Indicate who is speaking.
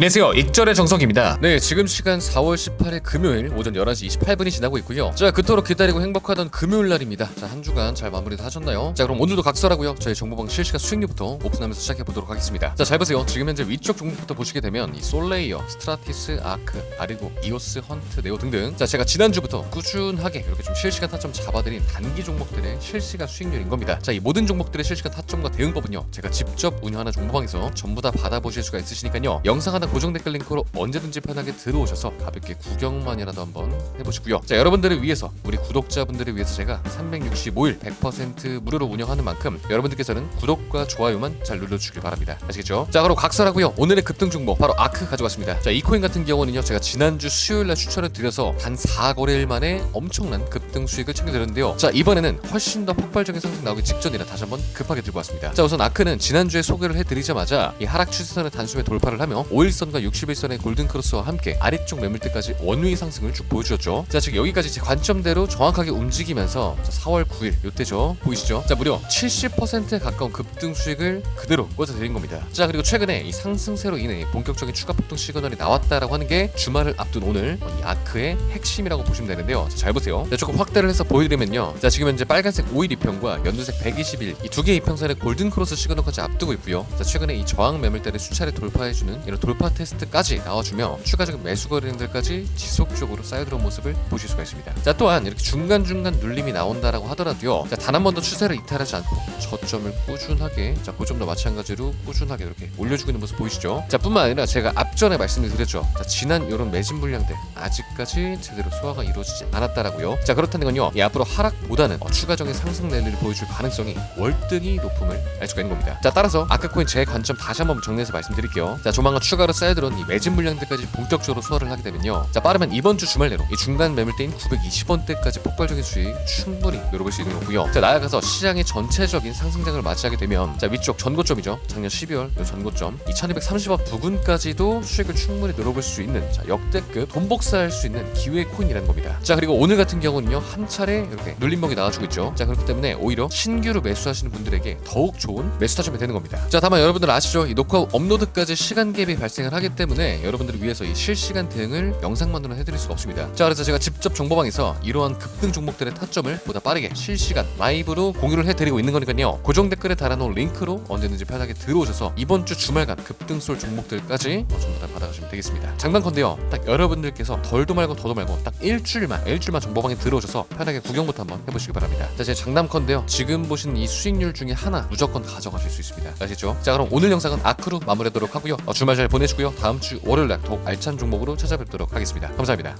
Speaker 1: 안녕하세요. 익절의 정석입니다. 네 지금 시간 4월 18일 금요일 오전 11시 28분이 지나고 있고요. 자 그토록 기다리고 행복하던 금요일 날입니다. 자 한 주간 잘 마무리 다 하셨나요? 자 그럼 오늘도 각설하고요. 저희 정보방 실시간 수익률부터 오픈하면서 시작해 보도록 하겠습니다. 자 잘 보세요. 지금 현재 위쪽 종목부터 보시게 되면 이 솔레이어, 스트라티스, 아크, 아리고, 이오스, 헌트, 네오 등등. 자 제가 지난주부터 꾸준하게 이렇게 좀 실시간 타점 잡아드린 단기 종목들의 실시간 수익률인 겁니다. 자 이 모든 종목들의 실시간 타점과 대응법은요. 제가 직접 운영하는 정보방에서 전부 다 받아보실 수가 있으시니까요. 영상 하나 고정 댓글 링크로 언제든지 편하게 들어오셔서 가볍게 구경만이라도 한번 해보시고요. 자 여러분들을 위해서 우리 구독자분들을 위해서 제가 365일 100% 무료로 운영하는 만큼 여러분들께서는 구독과 좋아요만 잘 눌러주길 바랍니다. 아시겠죠? 자 그럼 각설하고요. 오늘의 급등 종목 바로 아크 가져왔습니다. 자 이 코인 같은 경우는요 제가 지난주 수요일날 추천을 드려서 단 4거래일 만에 엄청난 급등 수익을 챙겨드렸는데요. 자 이번에는 훨씬 더 폭발적인 상승 나오기 직전이라 다시 한번 급하게 들고 왔습니다. 자 우선 아크는 지난주에 소개를 해드리자마자 이 하락 추세선을 단숨에 돌파를 하며 5일 선과 61선의 골든 크로스와 함께 아래쪽 매물대까지 원위 상승을 쭉 보여주었죠. 자 지금 여기까지 제 관점대로 정확하게 움직이면서 자, 4월 9일 요때죠 보이시죠? 자 무려 70%에 가까운 급등 수익을 그대로 꽂아드린 겁니다. 자 그리고 최근에 이 상승세로 인해 본격적인 추가 폭등 시그널이 나왔다라고 하는 게 주말을 앞둔 오늘 이 아크의 핵심이라고 보시면 되는데요. 자, 잘 보세요. 자, 조금 확대를 해서 보여드리면요. 자 지금 현재 빨간색 5일 이평과 연두색 121 이 두 개의 이평선의 골든 크로스 시그널까지 앞두고 있고요. 자 최근에 이 저항 매물대를 수차례 돌파해주는 이런 돌파 테스트까지 나와주며 추가적인 매수 거래량들까지 지속적으로 쌓여들어온 모습을 보실 수가 있습니다. 자 또한 이렇게 중간 중간 눌림이 나온다라고 하더라도 요. 자단 한 번도 추세를 이탈하지 않고 저점을 꾸준하게 자 고점도 마찬가지로 꾸준하게 이렇게 올려주고 있는 모습 보이시죠? 자 뿐만 아니라 제가 앞전에 말씀을 드렸죠. 자 지난 이런 매진 물량들 아직까지 제대로 소화가 이루어지지 않았다라고요. 자 그렇다는 건요. 이 앞으로 하락보다는 어, 추가적인 상승 랠리를 보여줄 가능성이 월등히 높음을 알 수가 있는 겁니다. 자 따라서 아까 코인 제 관점 다시 한번 정리해서 말씀드릴게요. 자 조만간 추가로 쌓여들어온 이 매진 물량들까지 본격적으로 소화를 하게 되면요. 자 빠르면 이번 주 주말 내로 이 중간 매물대인 920원대까지 폭발적인 수익 충분히 노려볼 수 있는 거고요. 자 나아가서 시장의 전체적인 상승장을 맞이하게 되면 자 위쪽 전고점이죠. 작년 12월 요 전고점 2230원 부근까지도 수익을 충분히 노려볼 수 있는 자 역대급 돈 복사할 수 있는 기회 코인이라는 겁니다. 자 그리고 오늘 같은 경우는요 한 차례 이렇게 눌림목이 나와주고 있죠. 자 그렇기 때문에 오히려 신규로 매수하시는 분들에게 더욱 좋은 매수 타점이 되는 겁니다. 자 다만 여러분들 아시죠? 이 녹화 후 업로드까지 시간 갭이 발생을 하기 때문에 여러분들을 위해서 이 실시간 대응을 영상만으로 해드릴 수가 없습니다. 자 그래서 제가 직접 정보방에서 이러한 급등 종목들의 타점을 보다 빠르게 실시간 라이브로 공유를 해드리고 있는 거니까요. 고정 댓글에 달아놓은 링크로 언제든지 편하게 들어오셔서 이번 주 주말간 급등 쏠 종목들까지 어, 전부 다 받아가시면 되겠습니다. 장난컨대요. 딱 여러분들께서 덜도 말고 더도 말고 딱 일주일만 일주일만 정보방에 들어오셔서 편하게 구경부터 한번 해보시기 바랍니다. 자, 제 장담컨대요. 지금 보신 이 수익률 중에 하나 무조건 가져가실 수 있습니다. 아시죠? 자, 그럼 오늘 영상은 아크로 마무리하도록 하고요. 어, 주말 잘 보내시고요. 다음 주 월요일 날 더욱 알찬 종목으로 찾아뵙도록 하겠습니다. 감사합니다.